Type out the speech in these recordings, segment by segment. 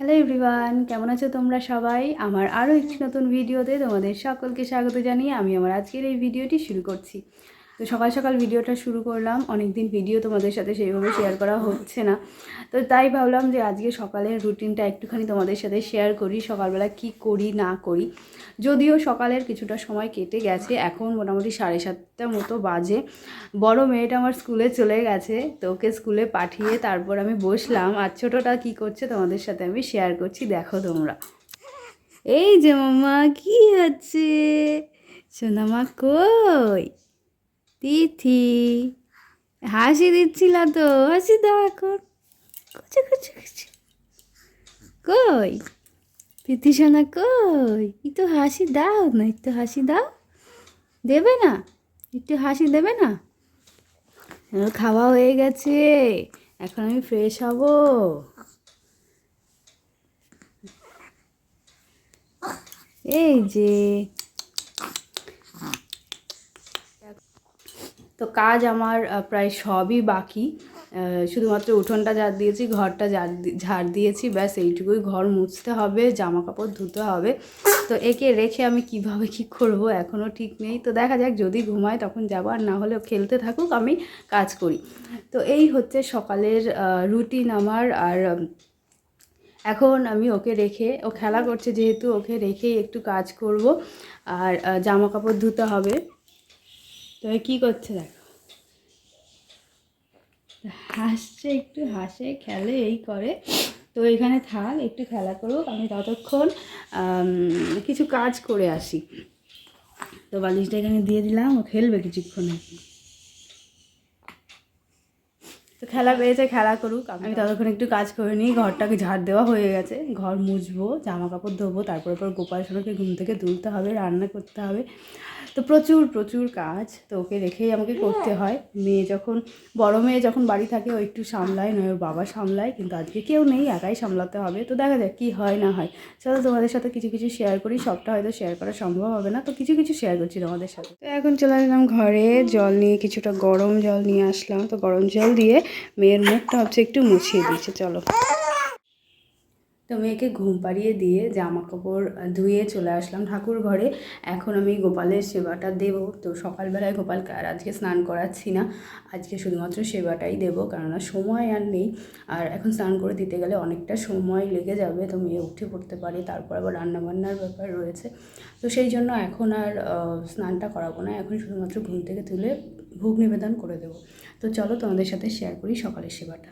Hello everyone কেমন আছো তোমরা সবাই? আমার আরও একটি নতুন ভিডিওতে তোমাদের সকলকে স্বাগত জানিয়ে আমি আমার আজকের এই ভিডিওটি শুরু করছি। তো সকাল সকাল ভিডিওটা শুরু করলাম। অনেক দিন ভিডিও তোমাদের সাথে সেইভাবে শেয়ার করা হচ্ছে না। তো তাই ভাবলাম যে আজকে সকালের রুটিনটা একটুখানি তোমাদের সাথে শেয়ার করি, সকালবেলা কি করি, না করি। যদিও সকালের কিছুটা সময় কেটে গেছে, এখন মোটামুটি সাড়ে সাতটা মতো বাজে। বড় মেয়েটা আমার স্কুলে চলে গেছে, তো ওকে স্কুলে পাঠিয়ে তারপর আমি বসলাম। আর ছোটোটা কী করছে তোমাদের সাথে আমি শেয়ার করছি, দেখো তোমরা। এই যে মামা কি হচ্ছে? সোনামা কই? তিথি। হাসি দিচ্ছিল তো, হাসি দাও এখন। কুচু কুচু কুচু। কই? তিথি সোনা কই? একটু হাসি দাও না, একটু হাসি দাও। দেবে না? একটু হাসি দেবে না? খাওয়া হয়ে গেছে। এখন আমি ফ্রেশ হব। এই যে তো কাজ আমার প্রায় সবই বাকি। শুধুমাত্র উঠোনটা ঝাড় দিয়েছি, ঘরটা ঝাড় ঝাড় দিয়েছি, ব্যাস এইটুকুই। ঘর মুছতে হবে জামা কাপড় ধুতে হবে। তো একে রেখে আমি কীভাবে কি করব এখনও ঠিক নেই। তো দেখা যাক, যদি ঘুমায় তখন যাব, আর না হলে ও খেলতে থাকুক, আমি কাজ করি। তো এই হচ্ছে সকালের রুটিন আমার, আর এখন আমি ওকে রেখে, ও খেলা করছে যেহেতু, ওকে রেখেই একটু কাজ করব। আর জামা কাপড় ধুতে হবে। এ কী করছে দেখো? হাসছে একটু, হাসে, খেলে, এই করে। তো এখানে থাক, একটু খেলা করুক, আমি ততক্ষণ কিছু কাজ করে আসি। তো বালিশটা এখানে দিয়ে দিলাম, ও খেলবে কিছুক্ষণ আর কি। তো খেলা পেয়েছে খেলা করুক আমি ততক্ষণ একটু কাজ করে নিই ঘরটাকে ঝাড় দেওয়া হয়ে গেছে। ঘর মুছবো জামা কাপড় ধোবো তারপর পর গোপাল সোনাকে ঘুম থেকে তুলতে হবে রান্না করতে হবে। তো প্রচুর প্রচুর কাজ তো ওকে রেখেই আমাকে করতে হয়। মেয়ে যখন বড় মেয়ে যখন বাড়ি থাকে ও একটু সামলায় নয় ওর বাবা সামলায় কিন্তু আজকে কেউ নেই একাই সামলাতে হবে। তো দেখা যাক কী হয় না হয়। চলো তোমাদের সাথে কিছু কিছু শেয়ার করি সবটা হয়তো শেয়ার করা সম্ভব হবে না তো কিছু কিছু শেয়ার করছি তোমাদের সাথে। তো এখন চলে আসলাম ঘরে জল নিয়ে কিছুটা গরম জল নিয়ে আসলাম। তো গরম জল দিয়ে মেয়ের মুখটা হচ্ছে একটু মুছিয়ে দিচ্ছে চলো। তো মেয়েকে ঘুম পাড়িয়ে দিয়ে জামা কাপড় ধুয়ে চলে আসলাম ঠাকুর ঘরে। এখন আমি গোপালের সেবাটা দেব। তো সকালবেলায় গোপালকে আর আজকে স্নান করাচ্ছি না। আজকে শুধুমাত্র সেবাটাই দেবো, কেননা সময় আর নেই। আর এখন স্নান করে দিতে গেলে অনেকটা সময় লেগে যাবে, তো মেয়ে উঠে পড়তে পারে, তারপর আবার রান্নাবান্নার ব্যাপার রয়েছে। তো সেই জন্য এখন আর স্নানটা করাবো না। এখন শুধুমাত্র ঘুম থেকে তুলে ভোগ নিবেদন করে দেবো। তো চলো তোমাদের সাথে শেয়ার করি সকালের সেবাটা।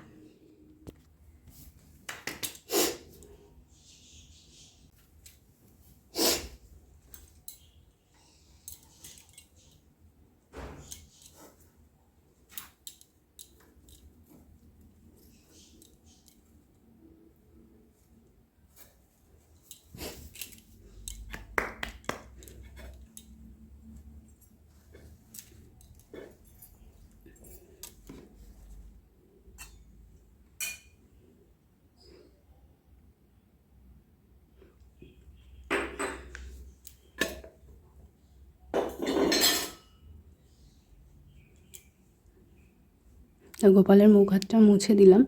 তো গোপালের মুখ হাতটা মুছে দিলাম।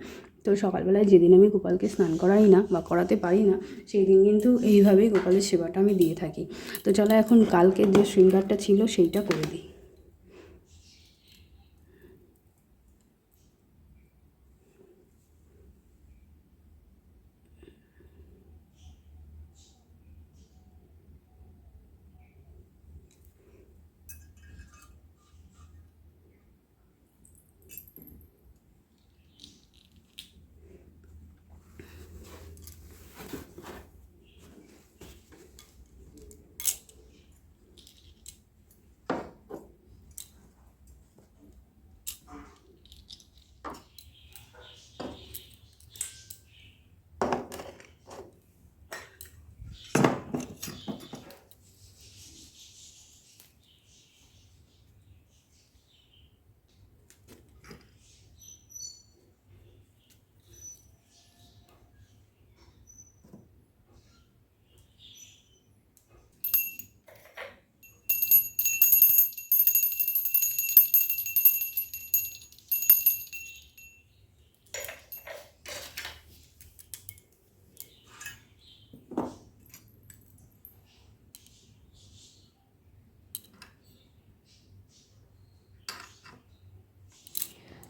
তো সকালবেলায় যেদিন আমি গোপালকে স্নান করাই না বা করাতে পারি না সেই দিন কিন্তু এইভাবেই গোপালের সেবাটা আমি দিয়ে থাকি। তো চলো এখন কালকের যে শৃঙ্গারটা ছিল সেইটা করে দিই।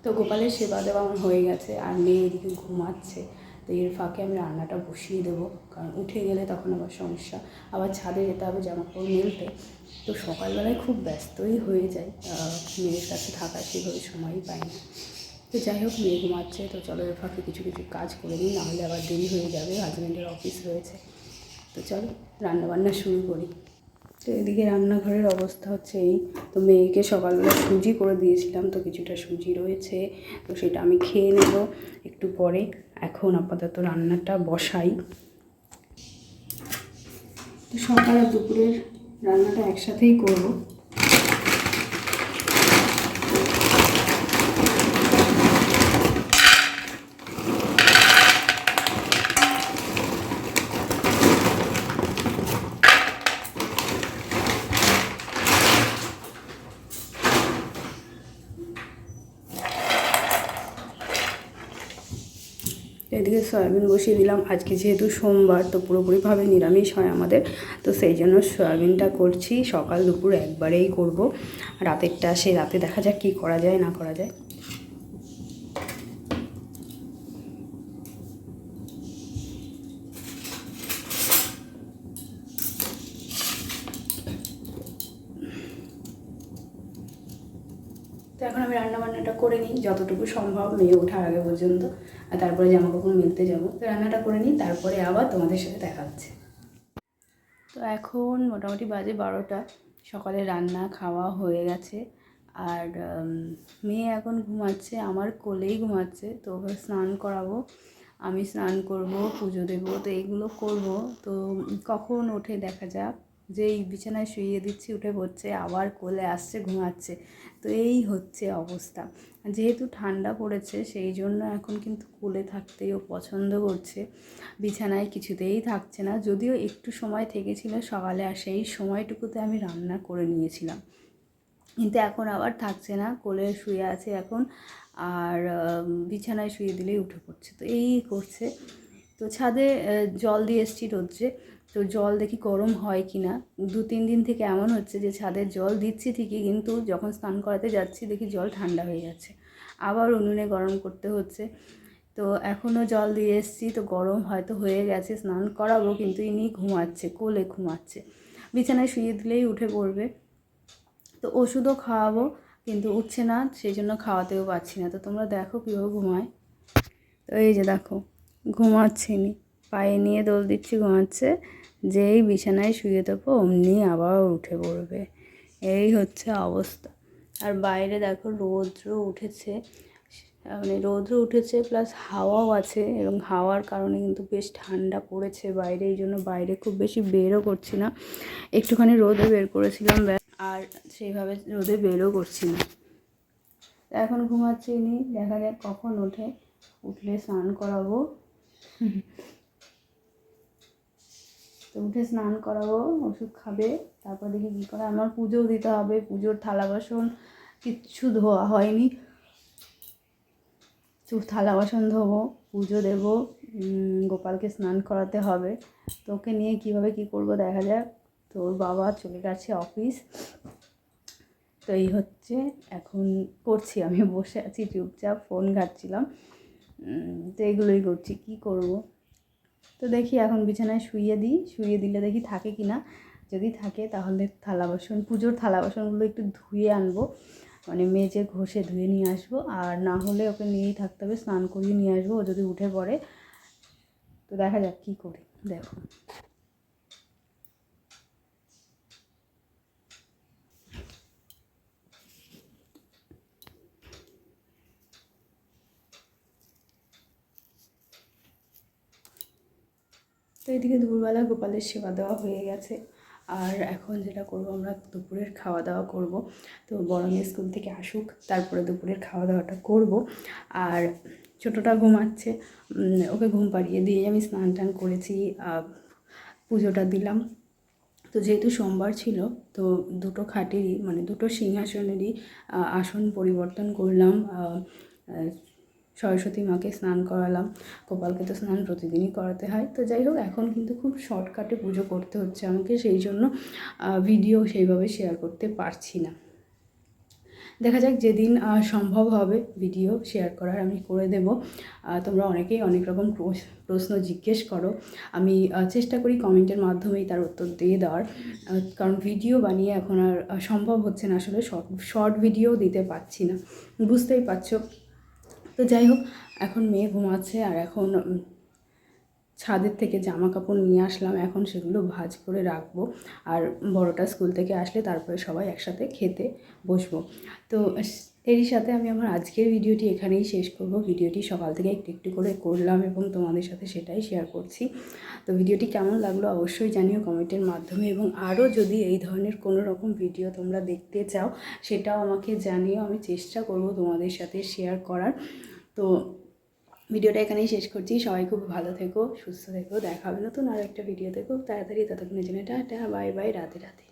তো গোপালের সেবা দেওয়া আমার হয়ে গেছে আর মেয়ে এদিকে ঘুমাচ্ছে। তো এর ফাঁকে আমি রান্নাটা বসিয়ে দেবো, কারণ উঠে গেলে তখন আবার সমস্যা। আবার ছাদে যেতে হবে জামা কাপড় মেলতে। তো সকালবেলায় খুব ব্যস্তই হয়ে যায়। মেয়ের কাছে থাকা সেভাবে সময়ই পাই না। তো যাই হোক, মেয়ে ঘুমাচ্ছে, তো চলো এর ফাঁকে কিছু কিছু কাজ করে নিই, নাহলে আবার দেরি হয়ে যাবে। হাজব্যান্ডের অফিস রয়েছে। তো চলো, রান্নাবান্না শুরু করি। তো এদিকে রান্নাঘরের অবস্থা হচ্ছে এই। তো মেয়েকে সকালবেলা সুজি করে দিয়েছিলাম, তো কিছুটা সুজি রয়েছে, তো সেটা আমি খেয়ে নেব একটু পরে। এখন আপাতত রান্নাটা বসাই। তো সকাল আর দুপুরের রান্নাটা একসাথেই করব। এদিকে সয়াবিন বসিয়ে দিলাম। আজকে যেহেতু সোমবার, তো পুরোপুরিভাবে নিরামিষ হয় আমাদের। তো সেই জন্য সয়াবিনটা করছি। সকাল দুপুর একবারেই করব। রাতেরটা সে রাতে দেখা যাক কী করা যায়, না করা যায়। তো এখন আমি রান্না বান্নাটা করে নিই। যতটুকু সম্ভব, মেয়ে ওঠার আগে পর্যন্ত। আর তারপরে জামা কাপড় মেলতে যাব। তো রান্নাটা করে নিই, তারপরে আবার তোমাদের সাথে দেখা হচ্ছে। তো এখন মোটামুটি বাজে বারোটা। সকালে রান্না খাওয়া হয়ে গেছে। আর মেয়ে এখন ঘুমাচ্ছে, আমার কোলেই ঘুমাচ্ছে, তো ওকে স্নান করাবো। আমি স্নান করব, পুজো দেবো, তো এগুলো করব। তো কখন ওঠে দেখা যাক। যেই বিছানায় শুইয়ে দিচ্ছি, উঠে পড়ছে, আবার কোলে আসছে, ঘুমাচ্ছে। তো এই হচ্ছে অবস্থা। যেহেতু ঠান্ডা পড়েছে, সেই জন্য এখন কিন্তু কোলে থাকতেই ও পছন্দ করছে। বিছানায় কিছুতেই থাকছে না। যদিও একটু সময় থেকেছিল সকালে, আর সেই সময়টুকুতে আমি রান্না করে নিয়েছিলাম। কিন্তু এখন আবার থাকছে না, কোলে শুয়ে আছে এখন, আর বিছানায় শুয়ে দিলেই উঠে পড়ছে। তো এই করছে। তো ছাদে জল দিয়ে এসছি রোদ্রে। তো জল দেখি গরম হয় কি না দু, তিন দিন থেকে এমন হচ্ছে যে ছাদের জল দিচ্ছি ঠিকই, কিন্তু যখন স্নান করাতে যাচ্ছি দেখি জল ঠান্ডা হয়ে যাচ্ছে আবার উনুনে গরম করতে হচ্ছে। তো এখনও জল দিয়ে এসছি, তো গরম হয়তো হয়ে গেছে, স্নান করাবো, কিন্তু ইনি ঘুমাচ্ছে, কোলে ঘুমাচ্ছে। বিছানায় শুয়ে দিলেই উঠে পড়বে। তো ওষুধও খাওয়াবো, কিন্তু উঠছে না, সেই জন্য খাওয়াতেও পারছি না। তো তোমরা দেখো কীভাবে ঘুমায়। তো এই যে দেখো, ঘুমাচ্ছে নি পায়ে নিয়ে দোল দিচ্ছি, ঘুমাচ্ছে। যেই বিছানায় শুয়ে দেবো অমনি আবার উঠে পড়বে। এই হচ্ছে অবস্থা। আর বাইরে দেখো রৌদ্র উঠেছে। মানে রৌদ্র উঠেছে প্লাস হাওয়াও আছে এবং হাওয়ার কারণে কিন্তু বেশ ঠান্ডা পড়েছে বাইরে, এই জন্য বাইরে খুব বেশি বেরও করছি না। একটুখানি রোদে বের করেছিলাম। আর সেইভাবে রোদে বেরও করছি না। এখন ঘুমাচ্ছি নি, দেখা যাক কখন ওঠে উঠলে স্নান করাবো। তো উঠে স্নান করাবো, ওষুধ খাবে, তারপর দেখি কী করে, আমার পুজোও দিতে হবে, পুজোর থালা বাসন কিচ্ছু ধোয়া হয়নি। তো থালা বাসন ধোবো, পুজো দেবো গোপালকে স্নান করাতে হবে। তো ওকে নিয়ে কীভাবে কী করব দেখা যাক। তো ওর বাবা চলে গেছে অফিস। তো এই হচ্ছে, এখন করছি আমি, বসে আছি, চুপচাপ, ফোন ঘাটছিলাম। তো এগুলোই করছি, কি করব? তো দেখি এখন বিছানায় শুইয়ে দিই, শুইয়ে দিলে দেখি থাকে কি না। যদি থাকে তাহলে থালা বাসন, পুজোর থালা বাসনগুলো একটু ধুয়ে আনব। মানে মেজে ঘষে ধুয়ে নিয়ে আসব। আর না হলে ওকে নিয়েই থাকতে হবে, স্নান করিয়ে নিয়ে আসব, ও যদি উঠে পড়ে। তো দেখা যাক কী করি, দেখো। তো এদিকে দুপুরবেলা গোপালের সেবা দেওয়া হয়ে গেছে। আর এখন যেটা করব আমরা, দুপুরের খাওয়া দাওয়া করব। তো বড় মেয়ে স্কুল থেকে আসুক, তারপরে দুপুরের খাওয়া দাওয়াটা করব। আর ছোটোটা ঘুমাচ্ছে ওকে ঘুম পাড়িয়ে দিয়ে আমি স্নান টান করেছি পুজোটা দিলাম। তো যেহেতু সোমবার ছিল, তো দুটো খাটেরই মানে দুটো সিংহাসনেরই আসন পরিবর্তন করলাম। সরস্বতী মাকে স্নান করালাম। গোপালকে তো স্নান প্রতিদিনই করাতে হয়। তো যাই হোক, এখন কিন্তু খুব শর্টকাটে পুজো করতে হচ্ছে আমাকে, সেই জন্য ভিডিও সেইভাবে শেয়ার করতে পারছি না। দেখা যাক যেদিন সম্ভব হবে ভিডিও শেয়ার করার, আমি করে দেব। তোমরা অনেকেই অনেক রকম প্রশ- প্রশ্ন জিজ্ঞেস করো। আমি চেষ্টা করি কমেন্টের মাধ্যমেই তার উত্তর দিয়ে দেওয়ার। কারণ ভিডিও বানিয়ে এখন আর সম্ভব হচ্ছে না। আসলে শর্ট শর্ট ভিডিও দিতে পারছি না। বুঝতেই পারছ? তো যাই হোক, এখন মেয়ে ঘুমাচ্ছে আর এখন ছাদের থেকে জামা কাপড় নিয়ে আসলাম। এখন সেগুলো ভাজ করে রাখব আর বড়টা স্কুল থেকে আসলে তারপরে সবাই একসাথে খেতে বসবো। তো এরই সাথে আমি আমার আজকের ভিডিওটি এখানেই শেষ করব। ভিডিওটি সকাল থেকে একটু একটু করে করলাম এবং তোমাদের সাথে সেটাই শেয়ার করছি। তো ভিডিওটি কেমন লাগল অবশ্যই জানিও কমেন্টের মাধ্যমে এবং আরও যদি এই ধরনের কোনো রকম ভিডিও তোমরা দেখতে চাও, সেটাও আমাকে জানিও। আমি চেষ্টা করব তোমাদের সাথে শেয়ার করার। তো ভিডিওটা এখানেই শেষ করছি। সবাই খুব ভালো থেকো, সুস্থ থেকো। দেখা হবে নতুন আরও একটা ভিডিও দেখো তাড়াতাড়ি ততক্ষণের জন্য টাটা বাই বাই রাতে রাতে